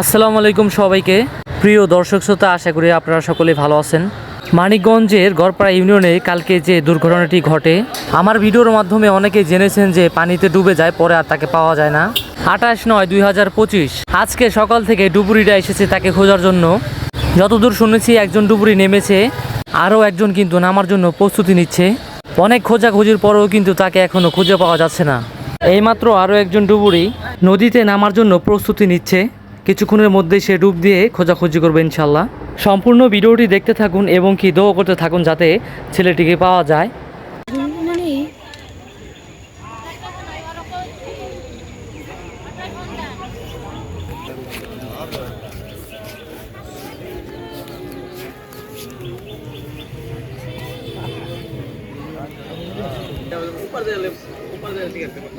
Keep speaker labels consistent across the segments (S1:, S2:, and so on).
S1: আসসালামু আলাইকুম সবাইকে। প্রিয় দর্শক শ্রোতা, আশা করি আপনারা সকলে ভালো আছেন। মানিকগঞ্জের গড়পাড়া ইউনিয়নে কালকে যে দুর্ঘটনাটি ঘটে, আমার ভিডিওর মাধ্যমে অনেকে জেনেছেন যে পানিতে ডুবে যায়, পরে আর তাকে পাওয়া যায় না। আঠাশ নয় দুই হাজার পঁচিশ, আজকে সকাল থেকে ডুবুরিরা এসেছে তাকে খোঁজার জন্য। যতদূর শুনেছি, একজন ডুবুরি নেমেছে, আরও একজন কিন্তু নামার জন্য প্রস্তুতি নিচ্ছে। অনেক খোঁজাখুঁজির পরেও কিন্তু তাকে এখনও খুঁজে পাওয়া যাচ্ছে না। এইমাত্র আরও একজন ডুবুরি নদীতে নামার জন্য প্রস্তুতি নিচ্ছে। কিছুক্ষণের মধ্যেই সে ডুব দিয়ে খোঁজাখুঁজি করবে ইনশাল্লাহ সম্পূর্ণ ভিডিওটি দেখতে থাকুন এবং কি দোয়া করতে থাকুন যাতে ছেলেটিকে পাওয়া যায়।
S2: মানে
S3: ও গেছে হলো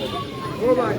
S3: Oh, ও ভাই